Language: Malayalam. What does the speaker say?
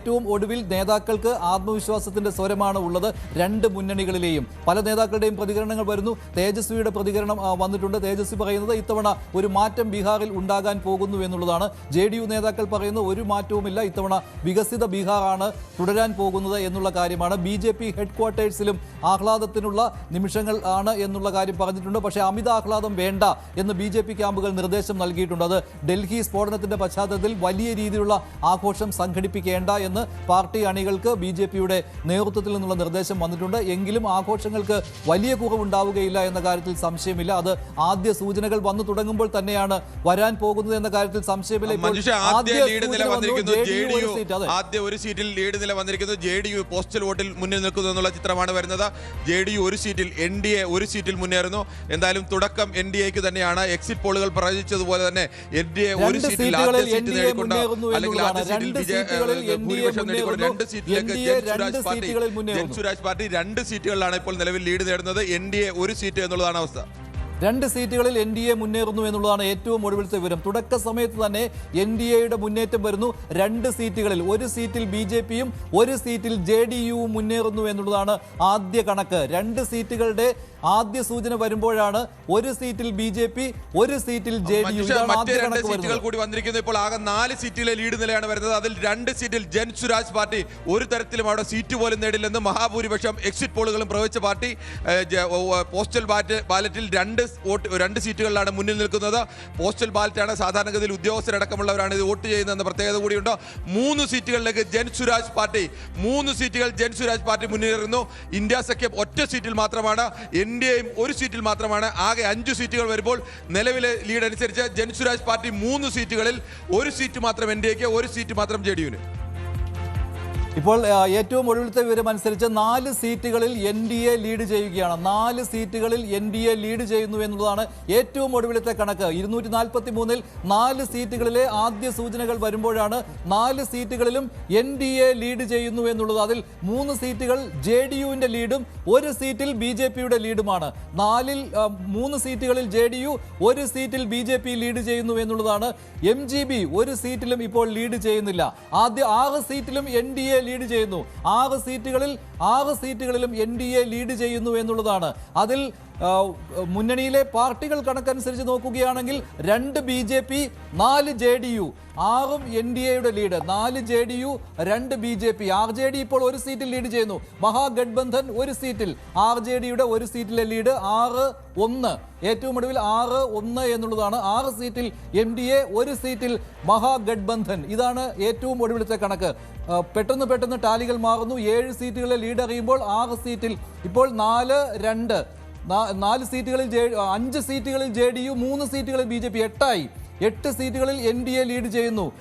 ഏറ്റവും ഒടുവിൽ നേതാക്കൾക്ക് ആത്മവിശ്വാസത്തിന്റെ സ്വരമാണ് ഉള്ളത്. രണ്ട് മുന്നണികളിലെയും. പല നേതാക്കളുടെയും പ്രതികരണങ്ങൾ വരുന്നു. തേജസ്വിയുടെ പ്രതികരണം വന്നിട്ടുണ്ട്. തേജസ്വി പറയുന്നത് ഇത്തവണ ഒരു മാറ്റം ബീഹാറിൽ ഉണ്ടാകാൻ പോകുന്നു എന്നുള്ളതാണ്. ജെ നേതാക്കൾ പറയുന്ന ഒരു മാറ്റവുമില്ല. ഇത്തവണ വികസിത ബീഹാറാണ് തുടരാൻ പോകുന്നത് എന്നുള്ള കാര്യമാണ്. ബി ജെ പി ഹെഡ് ക്വാർട്ടേഴ്സിലും ആഹ്ലാദത്തിനുള്ള നിമിഷങ്ങൾ ആണ് എന്നുള്ള കാര്യം പറഞ്ഞിട്ടുണ്ട്. പക്ഷേ അമിത ആഹ്ലാദം വേണ്ട എന്ന് ബി ജെ പി ക്യാമ്പുകൾ നിർദ്ദേശം നൽകിയിട്ടുണ്ട്. അത് ഡൽഹി സ്ഫോടനത്തിന്റെ പശ്ചാത്തലത്തിൽ വലിയ രീതിയിലുള്ള ആഘോഷം സംഘടിപ്പിക്കേണ്ട എന്ന് പാർട്ടി അണികൾക്ക് ബി ജെ പിയുടെ നേതൃത്വത്തിൽ നിന്നുള്ള നിർദ്ദേശം വന്നിട്ടുണ്ട്. എങ്കിലും ആഘോഷങ്ങൾക്ക് വലിയ കുറവുണ്ടാവുകയില്ല എന്ന കാര്യത്തിൽ സംശയമില്ല. അത് ആദ്യ സൂചനകൾ വന്നു തുടങ്ങുമ്പോൾ തന്നെയാണ് വരാൻ പോകുന്നത് എന്ന കാര്യത്തിൽ സംശയമില്ല. ആദ്യ ഒരു സീറ്റിൽ ലീഡ് നില വന്നിരിക്കുന്നു. ജെ ഡി യു പോസ്റ്റൽ വോട്ടിൽ മുന്നിൽ നിൽക്കുന്നു എന്നുള്ള ചിത്രമാണ് വരുന്നത്. ജെ ഡി യു ഒരു സീറ്റിൽ എൻ ഡി എ ഒരു സീറ്റിൽ മുന്നേറുന്നു. എന്തായാലും തുടക്കം എൻ ഡി എക്ക് തന്നെയാണ്. എക്സിറ്റ് പോളുകൾ പ്രവചിച്ചതുപോലെ തന്നെ എൻ ഡി എ ഒരു സീറ്റിൽ ആദ്യ സീറ്റ് നേടിക്കൊണ്ട് അല്ലെങ്കിൽ ആദ്യ. സീറ്റിൽ ഭൂരിപക്ഷം നേടിക്കൊണ്ട് രണ്ട് സീറ്റിലേക്ക് NDA സുരാജ് പാർട്ടി പാർട്ടി രണ്ട് സീറ്റുകളിലാണ് ഇപ്പോൾ നിലവിൽ ലീഡ് നേടുന്നത്. എൻ ഡി എ ഒരു സീറ്റ് എന്നുള്ളതാണ് അവസ്ഥ. രണ്ട് സീറ്റുകളിൽ എൻ ഡി എ മുന്നേറുന്നു എന്നുള്ളതാണ് ഏറ്റവും ഒടുവിലത്തെ വിവരം. തുടക്ക സമയത്ത് തന്നെ എൻ ഡി എയുടെ മുന്നേറ്റം വരുന്നു. രണ്ട് സീറ്റുകളിൽ ഒരു സീറ്റിൽ ബി ജെ പിയും ഒരു സീറ്റിൽ ജെ ഡി യുവും മുന്നേറുന്നു എന്നുള്ളതാണ് ആദ്യ കണക്ക്. രണ്ട് സീറ്റുകളുടെ ആദ്യ സൂചന വരുമ്പോഴാണ് ഒരു സീറ്റിൽ ബി ജെ പി ഒരു സീറ്റിൽ ജെ ഡി യു. സീറ്റുകൾ കൂടി വന്നിരിക്കുന്നു. ഇപ്പോൾ ആകെ നാല് സീറ്റിലെ ലീഡ് നിലയാണ് വരുന്നത്. അതിൽ രണ്ട് സീറ്റിൽ ജൻ സുരാജ് പാർട്ടി ഒരു തരത്തിലും അവിടെ സീറ്റ് പോലും നേടില്ലെന്ന് മഹാഭൂരിപക്ഷം എക്സിറ്റ് പോളുകളും പ്രവചിച്ച പാർട്ടി പോസ്റ്റൽ ബാലറ്റിൽ രണ്ട് വോട്ട് രണ്ട് സീറ്റുകളിലാണ് മുന്നിൽ നിൽക്കുന്നത്. പോസ്റ്റൽ ബാലറ്റാണ് സാധാരണഗതിയിൽ ഉദ്യോഗസ്ഥരടക്കമുള്ളവരാണ് ഇത് വോട്ട് ചെയ്യുന്നതെന്ന പ്രത്യേകത കൂടിയുണ്ട്. മൂന്ന് സീറ്റുകളിലേക്ക് ജൻ സുരാജ് പാർട്ടി മൂന്ന് സീറ്റുകൾ ജൻ സുരാജ് പാർട്ടി മുന്നേറുന്നു ഇന്ത്യ സഖ്യം ഒറ്റ സീറ്റിൽ മാത്രമാണ് എൻ ഡി എയും ഒരു സീറ്റിൽ മാത്രമാണ്. ആകെ അഞ്ച് സീറ്റുകൾ വരുമ്പോൾ നിലവിലെ ലീഡ് അനുസരിച്ച് ജൻ സുരാജ് പാർട്ടി മൂന്ന് സീറ്റുകളിൽ ഒരു സീറ്റ് മാത്രം എൻ ഡി എക്ക് ഒരു സീറ്റ് മാത്രം ജെ ഡി ഇപ്പോൾ ഏറ്റവും ഒടുവിലത്തെ വിവരം അനുസരിച്ച് നാല് സീറ്റുകളിൽ എൻ ഡി എ ലീഡ് ചെയ്യുകയാണ്. നാല് സീറ്റുകളിൽ എൻ ഡി എ ലീഡ് ചെയ്യുന്നു എന്നുള്ളതാണ് ഏറ്റവും ഒടുവിലത്തെ കണക്ക്. ഇരുന്നൂറ്റി നാൽപ്പത്തി മൂന്നിൽ നാല് സീറ്റുകളിലെ ആദ്യ സൂചനകൾ വരുമ്പോഴാണ് നാല് സീറ്റുകളിലും എൻ ഡി എ ലീഡ് ചെയ്യുന്നു എന്നുള്ളത്. അതിൽ മൂന്ന് സീറ്റുകൾ ജെ ഡി യുവിന്റെ ലീഡും ഒരു സീറ്റിൽ ബി ജെ പിയുടെ ലീഡുമാണ് നാലിൽ മൂന്ന് സീറ്റുകളിൽ ജെ ഡി യു ഒരു സീറ്റിൽ ബി ജെ പി ലീഡ് ചെയ്യുന്നു എന്നുള്ളതാണ് എം ജി ബി ഒരു സീറ്റിലും ഇപ്പോൾ ലീഡ് ചെയ്യുന്നില്ല. ആദ്യ ആറ് സീറ്റിലും എൻ ഡി എ ലീഡ് ചെയ്യുന്നു. ആറ് സീറ്റുകളിൽ ആറ് സീറ്റുകളിലും എൻ ഡി എ ലീഡ് ചെയ്യുന്നു എന്നുള്ളതാണ്. അതിൽ മുന്നണിയിലെ പാർട്ടികൾ കണക്കനുസരിച്ച് നോക്കുകയാണെങ്കിൽ രണ്ട് ബി ജെ പി നാല് ജെ ഡി യു. ആറും എൻ ഡി എയുടെ ലീഡ് നാല് ജെ ഡി യു രണ്ട് B J P. R J D ഇപ്പോൾ ഒരു സീറ്റിൽ ലീഡ് ചെയ്യുന്നു. മഹാഗഡ്ബന്ധൻ ഒരു സീറ്റിൽ ആർ ജെ ഡിയുടെ ഒരു സീറ്റിലെ ലീഡ് ആറ് ഒന്ന്. ഏറ്റവും ഒടുവിൽ ആറ് ഒന്ന് എന്നുള്ളതാണ്. ആറ് സീറ്റിൽ എൻ ഡി എ ഒരു സീറ്റിൽ മഹാഗഡ്ബന്ധൻ ഇതാണ് ഏറ്റവും ഒടുവിലത്തെ കണക്ക്. പെട്ടെന്ന് പെട്ടെന്ന് ടാലികൾ മാറുന്നു. ഏഴ് സീറ്റുകളെ ലീഡ് അറിയുമ്പോൾ ആറ് സീറ്റിൽ ഇപ്പോൾ നാല് രണ്ട്. നാല് സീറ്റുകളിൽ ജെ അഞ്ച് സീറ്റുകളിൽ ജെ ഡി യു മൂന്ന് സീറ്റുകളിൽ ബി ജെ പി. എട്ടായി. എട്ട് സീറ്റുകളിൽ എൻ ഡി എ ലീഡ് ചെയ്യുന്നു.